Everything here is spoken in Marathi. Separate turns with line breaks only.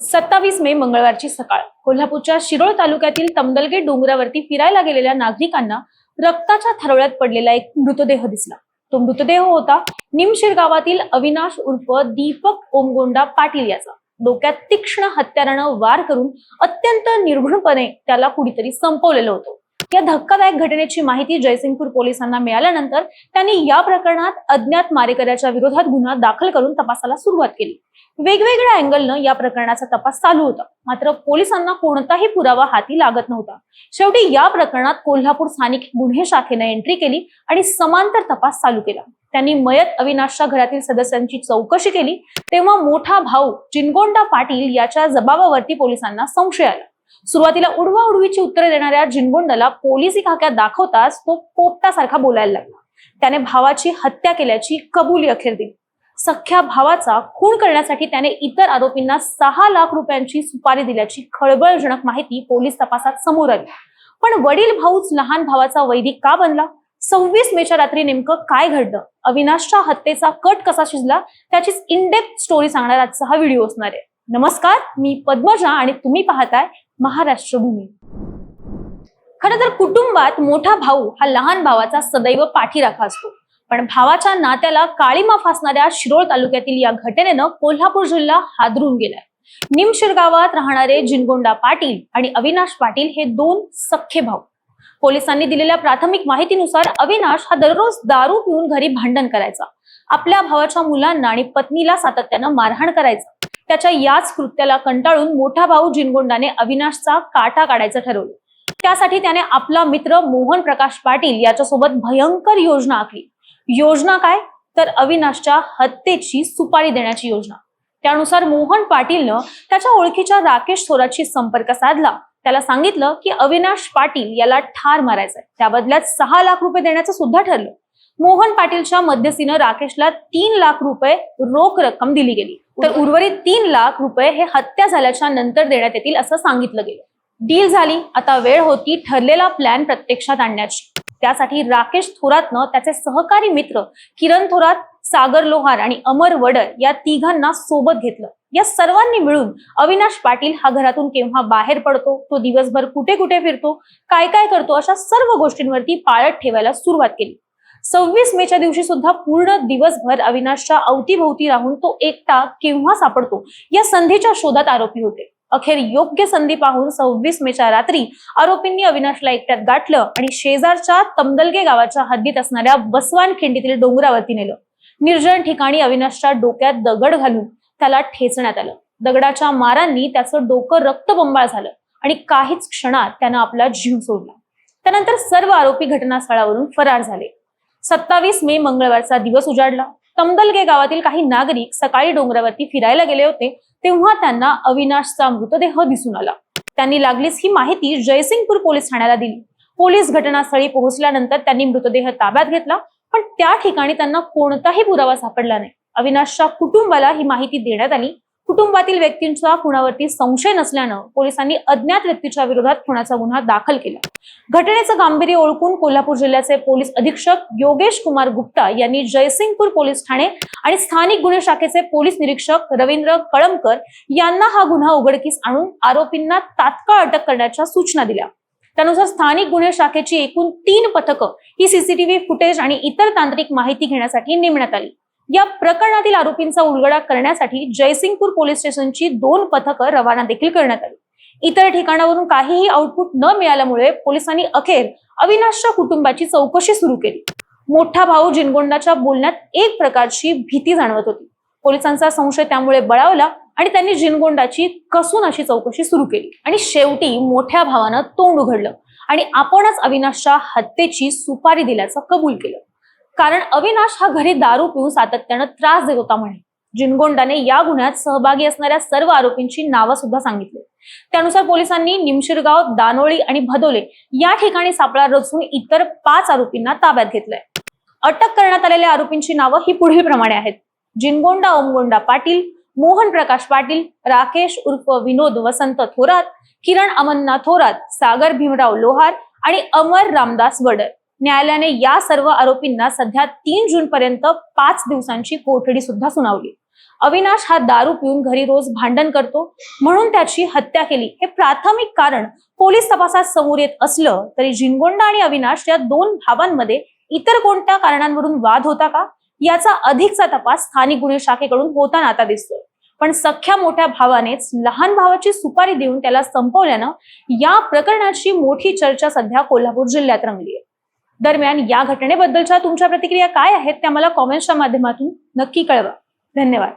सत्तावीस मे मंगळवारची सकाळ. कोल्हापूरच्या शिरोळ तालुक्यातील तमदलगे डोंगरावरती फिरायला गेलेल्या नागरिकांना रक्ताच्या थरवळ्यात पडलेला एक मृतदेह दिसला. तो मृतदेह होता निमशिर गावातील अविनाश उर्फ दीपक ओमगोंडा पाटील याचा. डोक्यात तीक्ष्ण हत्यारानं वार करून अत्यंत निर्घृणपणे त्याला कुणीतरी संपवलेलं होतं. या धक्कादायक घटनेची माहिती जयसिंगपूर पोलिसांना मिळाल्यानंतर त्यांनी या प्रकरणात अज्ञात मारेकऱ्याच्या विरोधात गुन्हा दाखल करून तपासाला सुरुवात केली. वेगवेगळ्या अँगलनं या प्रकरणाचा तपास चालू होता. मात्र पोलिसांना कोणताही पुरावा हाती लागत नव्हता. शेवटी या प्रकरणात कोल्हापूर स्थानिक गुन्हे शाखेनं एंट्री केली आणि समांतर तपास चालू केला. त्यांनी मयत अविनाशच्या घरातील सदस्यांची चौकशी केली. तेव्हा मोठा भाऊ जिनगोंडा पाटील याच्या जबाबावरती पोलिसांना संशय आला. सुरुवातीला उडवा उडवीची उत्तरे देणाऱ्या जिनगोंडाला पोलिसी खाक्यात दाखवताच तो पोपटासारखा बोलायला लागला. त्याने भावाची हत्या केल्याची कबुली अखेर दिली. सख्या भावाचा खून करण्यासाठी त्याने इतर आरोपींना सहा लाख रुपयांची सुपारी दिल्याची खळबळजनक माहिती पोलीस तपासात समोर आली. पण वडील भाऊच लहान भावाचा वैदिक का बनला? सव्वीस मेच्या रात्री नेमकं काय घडलं? अविनाशच्या हत्येचा कट कसा शिजला? त्याचीच इनडेप्थ स्टोरी सांगणार आजचा हा व्हिडिओ असणार आहे. नमस्कार मी पद्मजा आणि तुम्ही पाहताय महाराष्ट्र भूमी खर तर कुटुंबात मोठा भाऊ हा लहान भावाचा सदैव पाठीराखा असतो. पण भावाच्या नात्याला काळीमा फासणाऱ्या शिरोळ तालुक्यातील या घटनेनं कोल्हापूर जिल्हा हादरून गेलाय. निमशिर गावात राहणारे जिनगोंडा पाटील आणि अविनाश पाटील हे दोन सख्खे भाऊ. पोलिसांनी दिलेल्या प्राथमिक माहितीनुसार अविनाश हा दररोज दारू पिऊन घरी भांडण करायचा. आपल्या भावाच्या मुलांना आणि पत्नीला सातत्यानं मारहाण करायचा. त्याच्या याच कृत्याला कंटाळून मोठा भाऊ जिनगोंडाने अविनाशचा काटा काढायचं ठरवलं. त्यासाठी त्याने आपला मित्र मोहन प्रकाश पाटील याच्यासोबत भयंकर योजना आखली. योजना काय? तर अविनाशच्या हत्येची सुपारी देण्याची योजना. त्यानुसार मोहन पाटीलनं त्याच्या ओळखीच्या राकेश थोरातशी संपर्क साधला. त्याला सांगितलं की अविनाश पाटील याला ठार मारायचंय. त्या बदल्यात सहा लाख रुपये देण्याचं सुद्धा ठरलं. मोहन पाटीलच्या मध्यस्थीनं राकेशला तीन लाख रुपये रोख रक्कम दिली गेली. तर उर्वरित तीन लाख रुपये हे हत्या झाल्याच्यानंतर देण्यात येतील असं सांगितलं गेलं. डील झाली. आता वेळ होती ठरलेला प्लॅन प्रत्यक्षात आणण्याची. त्यासाठी राकेश थोरातनं त्याचे सहकारी मित्र किरण थोरात सागर लोहार आणि अमर वडर या तिघांना सोबत घेतलं. या सर्वांनी मिळून अविनाश पाटील हा घरातून केव्हा बाहेर पडतो तो दिवसभर कुठे कुठे फिरतो काय काय करतो अशा सर्व गोष्टींवरती पाळत ठेवायला सुरुवात केली. सव्वीस मेच्या दिवशी सुद्धा पूर्ण दिवसभर अविनाशच्या अवतीभोवती राहून तो एकटा केव्हा सापडतो? या संधीच्या शोधात आरोपी होते. अखेर योग्य संधी पाहून सव्वीस मेच्या रात्री आरोपींनी अविनाशला एकट्यात गाठलं आणि शेजारच्या तमदलगे गावाच्या हद्दीत असणाऱ्या बसवान खिंडीतील डोंगरावरती नेलं. निर्जन ठिकाणी अविनाशच्या डोक्यात दगड घालून त्याला ठेचण्यात आलं. दगडाच्या मारांनी त्याचं डोकं रक्तबंबाळ झालं आणि काहीच क्षणात त्यानं आपला जीव सोडला. त्यानंतर सर्व आरोपी घटनास्थळावरून फरार झाले. सत्तावीस मे मंगळवारचा दिवस उजाडला. तमदलगे गावातील काही नागरिक सकाळी डोंगरावरती फिरायला गेले होते तेव्हा त्यांना अविनाशचा मृतदेह दिसून आला. त्यांनी लागलीच ही माहिती जयसिंगपूर पोलीस ठाण्याला दिली. पोलीस घटनास्थळी पोहोचल्यानंतर त्यांनी मृतदेह ताब्यात घेतला पण त्या ठिकाणी त्यांना कोणताही पुरावा सापडला नाही. अविनाशच्या कुटुंबाला ही माहिती देण्यात आली. कुटुंबातील व्यक्तींचा खुणावरती संशय नसल्यानं पोलिसांनी अज्ञात व्यक्तीच्या विरोधात खुनाचा गुन्हा दाखल केला. घटनेचं गांभीर्य ओळखून कोल्हापूर जिल्ह्याचे पोलीस अधीक्षक योगेश कुमार गुप्ता यांनी जयसिंगपूर पोलीस ठाणे आणि स्थानिक गुन्हे शाखेचे पोलीस निरीक्षक रवींद्र कळमकर यांना हा गुन्हा उघडकीस आणून आरोपींना तात्काळ अटक करण्याच्या सूचना दिल्या. त्यानुसार स्थानिक गुन्हे शाखेची एकूण तीन पथकं ही सीसीटीव्ही फुटेज आणि इतर तांत्रिक माहिती घेण्यासाठी नेमण्यात आली. या प्रकरणातील आरोपींचा उलगडा करण्यासाठी जयसिंगपूर पोलीस स्टेशनची दोन पथकं रवाना देखील करण्यात आली. इतर ठिकाणावरून काहीही आउटपुट न मिळाल्यामुळे पोलिसांनी अखेर अविनाशच्या कुटुंबाची चौकशी सुरू केली. मोठा भाऊ जिनगोंडाच्या बोलण्यात एक प्रकारची भीती जाणवत होती. पोलिसांचा संशय त्यामुळे बळावला आणि त्यांनी जिनगोंडाची कसून अशी चौकशी सुरू केली. आणि शेवटी मोठ्या भावानं तोंड उघडलं आणि आपणच अविनाशच्या हत्येची सुपारी दिल्याचं कबूल केलं. कारण अविनाश हा घरी दारू पिऊन सातत्यानं त्रास देत होता म्हणे. जिनगोंडाने या गुन्ह्यात सहभागी असणाऱ्या सर्व आरोपींची नावं सुद्धा सांगितली. त्यानुसार पोलिसांनी निमशिरगाव दानोळी आणि भदोले या ठिकाणी सापळा रचून इतर पाच आरोपींना ताब्यात घेतलंय. अटक करण्यात आलेल्या आरोपींची नावं ही पुढील प्रमाणे आहेत. जिनगोंडा ओमगोंडा पाटील मोहन प्रकाश पाटील राकेश उर्फ विनोद वसंत थोरात किरण अमन्ना थोरात सागर भीमराव लोहार आणि अमर रामदास वडर. न्यायालयाने या सर्व आरोपींना सध्या तीन जून पर्यंत पाच दिवसांची कोठडी सुद्धा सुनावली. अविनाश हा दारू पिऊन घरी रोज भांडण करतो. म्हणून त्याची हत्या केली. हे प्राथमिक कारण पोलीस तपासात समोर येत असलं तरी जिनगोंडा आणि अविनाश या दोन भावांमध्ये इतर कोणत्या कारणांवरून वाद होता का? याचा अधिकचा तपास स्थानिक गुन्हे शाखेकडून होताना आता दिसतोय. पण सख्या मोठ्या भावानेच लहान भावाची सुपारी देऊन त्याला संपवल्यानं या प्रकरणाची मोठी चर्चा सध्या कोल्हापूर जिल्ह्यात रंगली आहे दरम्यान या घटनेबद्दलच्या तुमच्या प्रतिक्रिया काय आहेत त्या मला कॉमेंट्सच्या माध्यमातून नक्की कळवा. धन्यवाद.